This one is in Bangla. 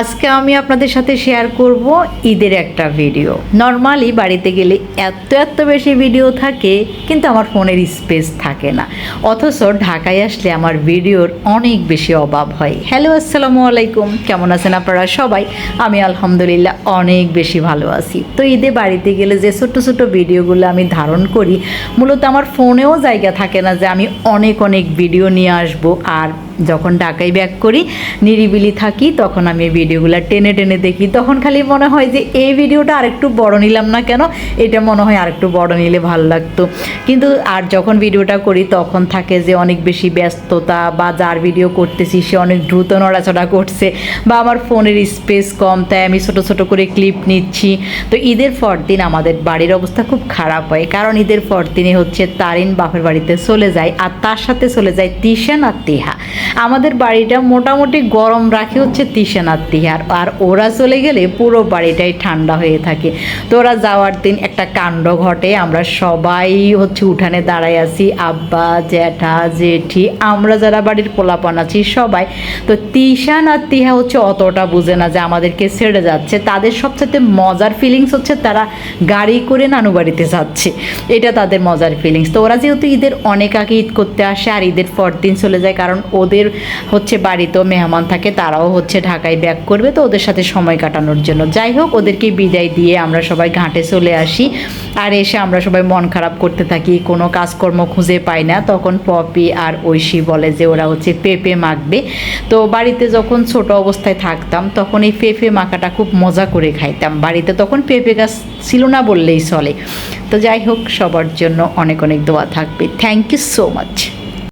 আজকে আমি আপনাদের সাথে শেয়ার করব ঈদের একটা ভিডিও নর্মালি বাড়িতে গেলে এত এত বেশি ভিডিও থাকে, কিন্তু আমার ফোনের স্পেস থাকে না। অথচ ঢাকায় আসলে আমার ভিডিওর অনেক বেশি অভাব হয়। হ্যালো আসসালামু আলাইকুম। কেমন আছেন আপনারা সবাই? আমি আলহামদুলিল্লাহ অনেক বেশি ভালো আছি। তো ঈদে বাড়িতে গেলে যে ছোট্ট ছোট্ট ভিডিওগুলো আমি ধারণ করি, মূলত আমার ফোনেও জায়গা থাকে না যে আমি অনেক অনেক ভিডিও নিয়ে আসব আর যখন ঢাকায় ব্যাক করি, নিরিবিলি থাকি, তখন আমি ভিডিওগুলো টেনে টেনে দেখি। তখন খালি মনে হয় যে এই ভিডিওটা আরেকটু বড় নিলাম না কেন? এটা মনে হয় আরেকটু বড় নিলে ভালো লাগতো। কিন্তু আর যখন ভিডিওটা করি, তখন থাকে যে অনেক বেশি ব্যস্ততা বা যার ভিডিও করতেছি, সে অনেক দ্রুত নড়াচড়া করছে বা আমার ফোনের স্পেস কম, তাই আমি ছোট ছোট করে ক্লিপ নিচ্ছি। তো ঈদের পর দিন আমাদের বাড়ির অবস্থা খুব খারাপ হয়। কারণ ঈদের পর দিনে হচ্ছে তারিন বাপের বাড়িতে চলে যায় আর তার সাথে চলে যায় তিশান আর তিহা। আমাদের বাড়িটা মোটামুটি গরম রাখে হচ্ছে তিসেনার তিহার। আর ওরা চলে গেলে পুরো বাড়িটাই ঠান্ডা হয়ে থাকে। তো ওরা যাওয়ার দিন একটা কাণ্ড ঘটে। আমরা সবাই হচ্ছে উঠানে দাঁড়ায় আছি। আব্বা, জ্যাঠা, জেঠি, আমরা যারা বাড়ির পোলাপান আছি সবাই। তো তিশান আর তিহা হচ্ছে অতটা বুঝে না যে আমাদেরকে ছেড়ে যাচ্ছে। তাদের সবচেয়ে মজার ফিলিংস হচ্ছে তারা গাড়ি করে নানু বাড়িতে যাচ্ছে। এটা তাদের মজার ফিলিংস তো ওরা যেহেতু ঈদের অনেক আগে ঈদ করতে আসে আর ঈদের পর দিন চলে যায়, কারণ ওদের হচ্ছে বাড়িতেও মেহমান থাকে, তারাও হচ্ছে ঢাকায় ব্যাক করবে। তো ওদের সাথে সময় কাটানোর জন্য। যাই হোক, ওদেরকে বিদায় দিয়ে আমরা সবাই ঘাটে চলে আসি আর এসে আমরা সবাই মন খারাপ করতে থাকি, কোনো কাজকর্ম খুঁজে পাই না। তখন পপি আর ঐশী বলে যে ওরা হচ্ছে পেঁপে মাখবে। তো বাড়িতে যখন ছোট অবস্থায় থাকতাম, তখন এই পেঁপে মাখাটা খুব মজা করে খাইতাম। বাড়িতে তখন পেঁপে গাছ ছিল না বললেই চলে। তো যাই হোক, সবার জন্য অনেক অনেক দোয়া থাকবে। Thank you so much